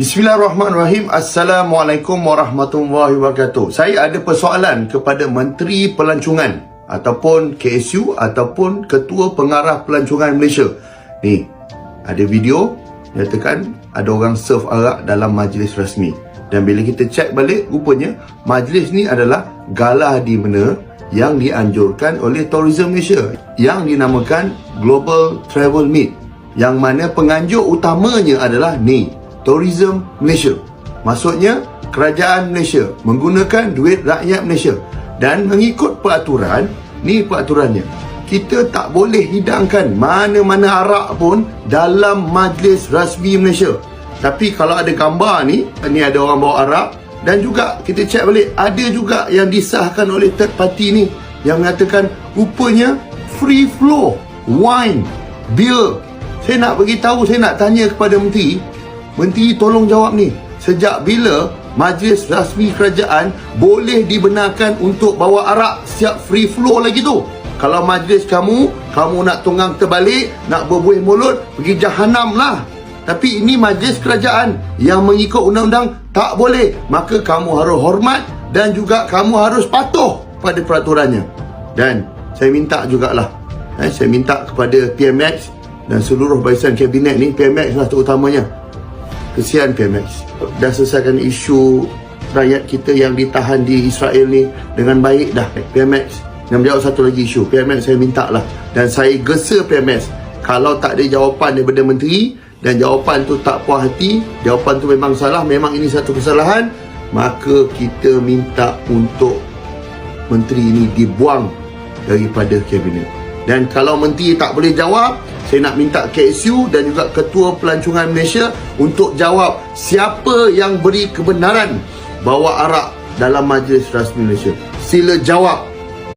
Bismillahirrahmanirrahim. Assalamualaikum warahmatullahi wabarakatuh. Saya ada persoalan kepada Menteri Pelancongan ataupun KSU ataupun Ketua Pengarah Pelancongan Malaysia. Ni, ada video nyatakan ada orang serve arak dalam majlis rasmi. Dan bila kita cek balik, rupanya majlis ni adalah galah di mana yang dianjurkan oleh Tourism Malaysia yang dinamakan Global Travel Meet yang mana penganjur utamanya adalah ni Tourism Malaysia. Maksudnya kerajaan Malaysia menggunakan duit rakyat Malaysia dan mengikut peraturan ni peraturannya kita tak boleh hidangkan mana-mana arak pun dalam majlis rasmi Malaysia. Tapi kalau ada gambar ni ni ada orang bawa arak dan juga kita cek balik ada juga yang disahkan oleh third party ni yang mengatakan rupanya free flow wine beer saya nak bagi tahu saya nak tanya kepada menteri menteri tolong jawab ni sejak bila majlis rasmi kerajaan boleh dibenarkan untuk bawa arak siap free flow lagi tu kalau majlis kamu kamu nak tunggang terbalik nak berbuih mulut pergi jahanam lah tapi ini majlis kerajaan yang mengikut undang-undang tak boleh. Maka kamu harus hormat dan juga kamu harus patuh pada peraturannya. Dan saya minta jugalah. Eh, saya minta kepada PMX dan seluruh barisan kabinet ni, PMX lah terutamanya. Kesian PMX. Dah selesaikan isu rakyat kita yang ditahan di Israel ni dengan baik dah PMX. Yang menjawab satu lagi isu. PMX saya minta lah. Dan saya gesa PMX. Kalau tak ada jawapan daripada menteri, dan jawapan tu tak puas hati jawapan tu memang salah memang ini satu kesalahan maka kita minta untuk menteri ini dibuang daripada kabinet dan kalau menteri tak boleh jawab saya nak minta KSU dan juga Ketua Pelancongan Malaysia untuk jawab siapa yang beri kebenaran bawa arak dalam majlis rasmi Malaysia. Sila jawab